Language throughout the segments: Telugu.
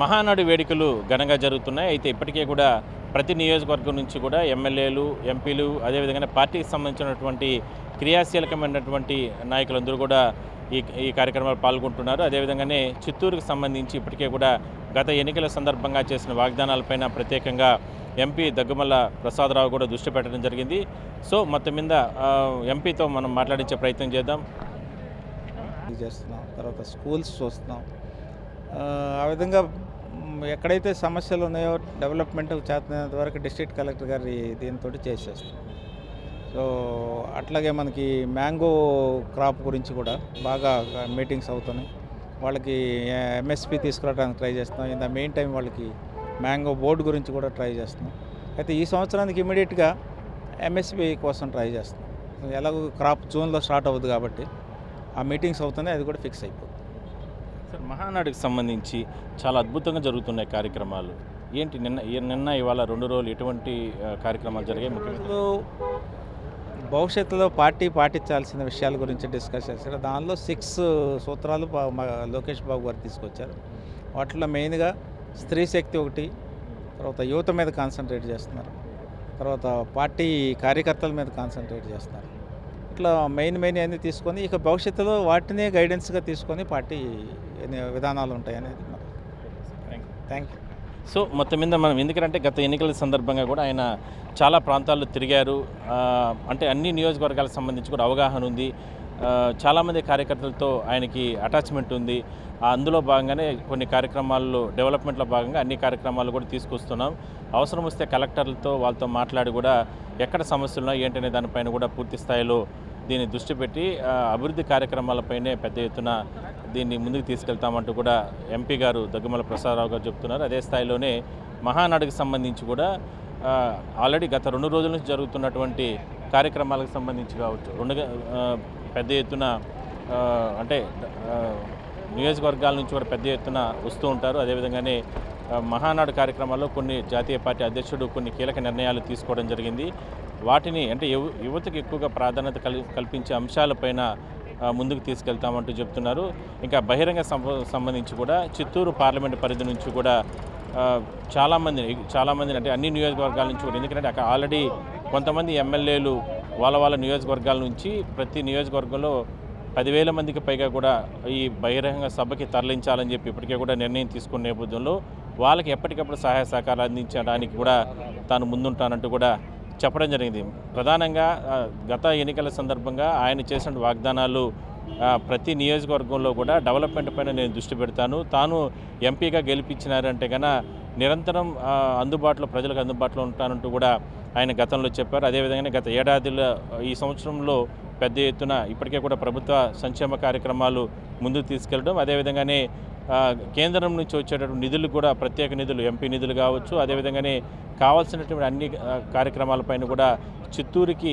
మహానాడు వేడుకలు ఘనంగా జరుగుతున్నాయి. అయితే ఇప్పటికే కూడా ప్రతి నియోజకవర్గం నుంచి కూడా ఎమ్మెల్యేలు ఎంపీలు అదేవిధంగా పార్టీకి సంబంధించినటువంటి క్రియాశీలకమైనటువంటి నాయకులందరూ కూడా ఈ ఈ కార్యక్రమాలు పాల్గొంటున్నారు. అదేవిధంగానే చిత్తూరుకు సంబంధించి ఇప్పటికే కూడా గత ఎన్నికల సందర్భంగా చేసిన వాగ్దానాలపైన ప్రత్యేకంగా ఎంపీ దగ్గుమల్ల ప్రసాదరావు కూడా దృష్టి పెట్టడం జరిగింది. సో మొత్తం మీద ఎంపీతో మనం మాట్లాడించే ప్రయత్నం చేద్దాం. చేస్తున్నాం. తర్వాత స్కూల్స్ చూస్తున్నాం. ఆ, విధంగా ఎక్కడైతే సమస్యలు ఉన్నాయో డెవలప్మెంట్ చేతనంత వరకు డిస్ట్రిక్ట్ కలెక్టర్ గారి దీంతో చేసేస్తాం. సో అట్లాగే మనకి మ్యాంగో క్రాప్ గురించి కూడా బాగా మీటింగ్స్ అవుతున్నాయి. వాళ్ళకి ఎంఎస్పి తీసుకురావడానికి ట్రై చేస్తున్నాం. ఇన్ ద మెయిన్ టైం వాళ్ళకి మ్యాంగో బోర్డు గురించి కూడా ట్రై చేస్తున్నాం. అయితే ఈ సంవత్సరానికి ఇమీడియట్గా ఎంఎస్పి కోసం ట్రై చేస్తున్నాం. ఎలాగో క్రాప్ జూన్లో స్టార్ట్ అవుతుంది కాబట్టి ఆ మీటింగ్స్ అవుతున్నాయి అది కూడా ఫిక్స్ అయిపోతుంది. సార్ మహానాడుకి సంబంధించి చాలా అద్భుతంగా జరుగుతున్నాయి కార్యక్రమాలు. ఏంటి నిన్న నిన్న ఇవాళ రెండు రోజులు ఎటువంటి కార్యక్రమాలు జరిగాయి ముఖ్యంగా? భవిష్యత్తులో పార్టీ పాటించాల్సిన విషయాల గురించి డిస్కస్ చేశారు. దానిలో సిక్స్ సూత్రాలు లోకేష్ బాబు గారు తీసుకొచ్చారు. వాటిలో మెయిన్గా స్త్రీ శక్తి ఒకటి తర్వాత యువత మీద కాన్సన్ట్రేట్ చేస్తున్నారు. తర్వాత పార్టీ కార్యకర్తల మీద కాన్సన్ట్రేట్ చేస్తున్నారు. ఇట్లా మెయిన్ మెయిన్ అన్నీ తీసుకొని ఇక భవిష్యత్తులో వాటినే గైడెన్స్గా తీసుకొని పార్టీ విధానాలు ఉంటాయి అనేది థ్యాంక్ యూ సో మొత్తం మీద మనం ఎందుకంటే గత ఎన్నికల సందర్భంగా కూడా ఆయన చాలా ప్రాంతాల్లో తిరిగారు. అంటే అన్ని నియోజకవర్గాలకు సంబంధించి కూడా అవగాహన ఉంది. చాలామంది కార్యకర్తలతో ఆయనకి అటాచ్మెంట్ ఉంది. అందులో భాగంగానే కొన్ని కార్యక్రమాల్లో డెవలప్మెంట్లో భాగంగా అన్ని కార్యక్రమాలు కూడా తీసుకొస్తున్నాం. అవసరం వస్తే కలెక్టర్లతో వాళ్ళతో మాట్లాడి కూడా ఎక్కడ సమస్యలు ఉన్నాయి ఏంటనే దానిపైన కూడా పూర్తి స్థాయిలో దీన్ని దృష్టి పెట్టి అభివృద్ధి కార్యక్రమాలపైనే పెద్ద ఎత్తున దీన్ని ముందుకు తీసుకెళ్తామంటూ కూడా ఎంపీ గారు దగ్గుమల ప్రసాదరావు గారు చెప్తున్నారు. అదే స్థాయిలోనే మహానాడుకు సంబంధించి కూడా ఆల్రెడీ గత రెండు రోజుల నుంచి జరుగుతున్నటువంటి కార్యక్రమాలకు సంబంధించి కావచ్చు రెండు పెద్ద ఎత్తున అంటే నియోజకవర్గాల నుంచి కూడా పెద్ద ఎత్తున వస్తూ ఉంటారు. అదేవిధంగానే మహానాడు కార్యక్రమాల్లో కొన్ని జాతీయ పార్టీ అధ్యక్షుడు కొన్ని కీలక నిర్ణయాలు తీసుకోవడం జరిగింది. వాటిని అంటే యువ యువతకు ఎక్కువగా ప్రాధాన్యత కల్ కల్పించే అంశాలపైన ముందుకు తీసుకెళ్తామంటూ చెప్తున్నారు. ఇంకా బహిరంగ సంబంధించి కూడా చిత్తూరు పార్లమెంటు పరిధి నుంచి కూడా చాలామంది చాలామంది అంటే అన్ని నియోజకవర్గాల నుంచి కూడా ఎందుకంటే అక్కడ ఆల్రెడీ కొంతమంది ఎమ్మెల్యేలు వాళ్ళ వాళ్ళ నియోజకవర్గాల నుంచి ప్రతి నియోజకవర్గంలో పదివేల మందికి పైగా కూడా ఈ బహిరంగ సభకి తరలించాలని చెప్పి ఇప్పటికే కూడా నిర్ణయం తీసుకున్న నేపథ్యంలో వాళ్ళకి ఎప్పటికప్పుడు సహాయ సహకారాలు అందించడానికి కూడా తాను ముందుంటానంటూ కూడా చెప్పడం జరిగింది. ప్రధానంగా గత ఎన్నికల సందర్భంగా ఆయన చేసిన వాగ్దానాలు ప్రతి నియోజకవర్గంలో కూడా డెవలప్మెంట్ పైన నేను దృష్టి పెడతాను. తాను ఎంపీగా గెలిపించినారంటే కనుక నిరంతరం అందుబాటులో ప్రజలకు అందుబాటులో ఉంటానంటూ కూడా ఆయన గతంలో చెప్పారు. అదేవిధంగానే గత ఏడాదిలో ఈ సంవత్సరంలో పెద్ద ఎత్తున ఇప్పటికే కూడా ప్రభుత్వ సంక్షేమ కార్యక్రమాలు ముందుకు తీసుకెళ్ళడం అదేవిధంగానే కేంద్రం నుంచి వచ్చేటటువంటి నిధులు కూడా ప్రత్యేక నిధులు ఎంపీ నిధులు కావచ్చు అదేవిధంగానే కావాల్సినటువంటి అన్ని కార్యక్రమాలపైన కూడా చిత్తూరుకి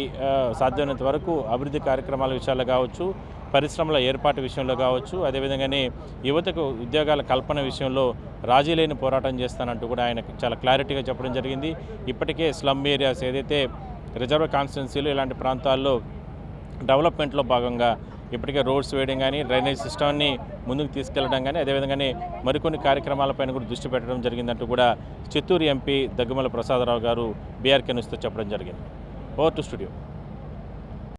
సాధ్యమైనంత వరకు అభివృద్ధి కార్యక్రమాల విషయాల్లో కావచ్చు పరిశ్రమల ఏర్పాటు విషయంలో కావచ్చు అదేవిధంగానే యువతకు ఉద్యోగాల కల్పన విషయంలో రాజీ లేని పోరాటం చేస్తానంటూ కూడా ఆయన చాలా క్లారిటీగా చెప్పడం జరిగింది. ఇప్పటికే స్లమ్ ఏరియాస్ ఏదైతే రిజర్వ్ కాన్స్టిట్యున్సీలు ఇలాంటి ప్రాంతాల్లో డెవలప్మెంట్లో భాగంగా ఇప్పటికే రోడ్స్ వేయడం కానీ డ్రైనేజ్ సిస్టమ్ని ముందుకు తీసుకెళ్ళడం కానీ అదేవిధంగానే మరికొన్ని కార్యక్రమాలపైన కూడా దృష్టి పెట్టడం జరిగిందంటూ కూడా చిత్తూరు ఎంపీ దగ్గుమల ప్రసాదరావు గారు బీఆర్కే న్యూస్తో చెప్పడం జరిగింది. Over to studio.